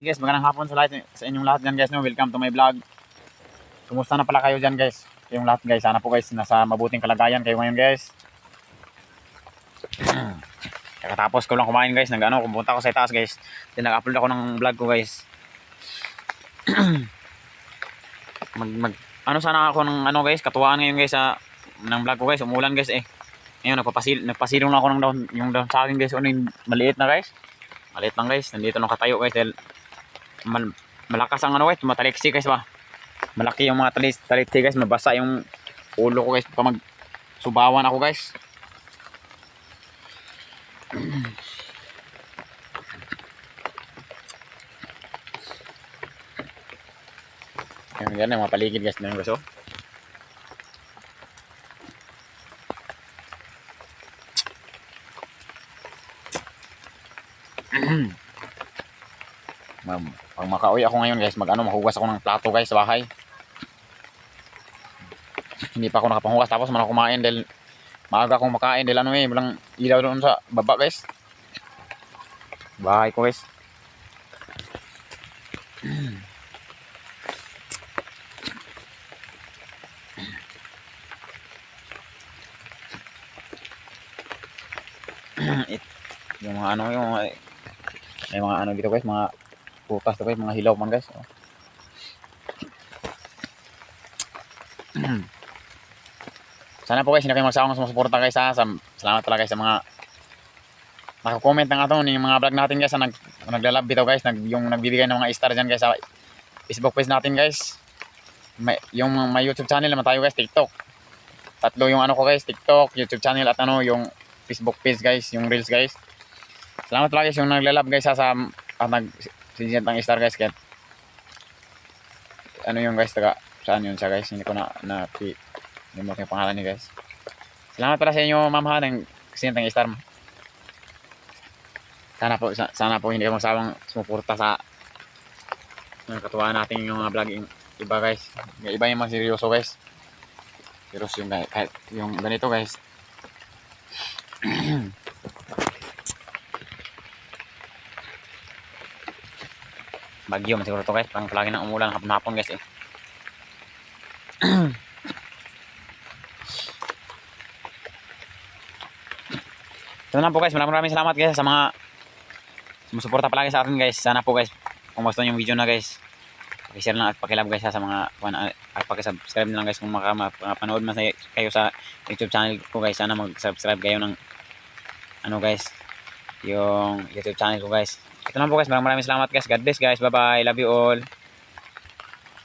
Guys, magandang hapon sa lahat sa inyong lahat dyan guys no. Welcome to my vlog. Kumusta na pala kayo dyan guys? Yung lahat guys, sana po guys nasa mabuting kalagayan kayo ngayon guys. Kakatapos ko lang kumain guys, nag ano, pumunta ako sa itaas guys. Then nag-upload ako ng vlog ko guys. mag, mag ano sana ako ng ano guys, katuwaan ngayon guys sa ng vlog ko guys, umulan guys eh. Ngayon nagpapasil nagpasilong na ako ng down, yung down sa akin guys, ano yung maliit na guys. Maliit lang guys, nandito nang katayo guys dahil mal malakas ang ano guys, mataliksi guys ba. Malaki yung mga talis taliksi guys, mabasa yung ulo ko guys pag mag subawan ako guys. Yan, yan yung mga paligid guys na yung guys oh. Pag makauwi ako ngayon guys, mag ano, mahugas ako ng plato guys sa bahay. Hindi pa ako nakapanghugas tapos man ako kumain dahil maaga akong makain dahil ano eh, walang ilaw doon sa baba guys. Bahay ko guys. It, yung mga ano yung mga, may mga ano dito guys, mga bukas guys, mga hilaw man guys. Oh. Sana po guys, hindi kayo magsawang sumusuporta guys ha. Sa, salamat talaga guys sa mga nakakomment ng ato yung mga vlog natin guys sa nag, naglalab bitaw guys, nag, yung nagbibigay ng mga star dyan guys sa Facebook page natin guys. May, yung may YouTube channel naman tayo guys, TikTok. Tatlo yung ano ko guys, TikTok, YouTube channel at ano yung Facebook page guys, yung Reels guys. Salamat talaga guys yung naglalab guys ha, sa at nag sinigyan ng star guys kaya ano yung guys taga? Saan yun siya guys? Hindi ko na na limot yung pangalan niya guys. Salamat pala sa inyo ma'am ha ng sinigyan ng star. Sana po sa- sana po hindi kayo masawang sumuporta sa ng katuwaan natin yung mga vlogging. Iba guys. Yung iba yung mga seryoso guys. Seryoso yung kahit yung ganito guys bagyo man siguro to guys. Parang palagi nang umulan hapon hapon guys eh. Na po guys. Maraming maraming salamat guys sa mga sumusuporta palagi sa atin guys. Sana po guys kung gusto nyo yung video na guys pakishare lang at pakilab guys sa mga kuwan, at pakisubscribe na lang guys kung maka, mapanood man kayo sa youtube channel ko guys. Sana mag subscribe kayo ng ano guys yung youtube channel ko guys. Ito lang po guys. Maraming maraming salamat guys. God bless guys. Bye bye love you all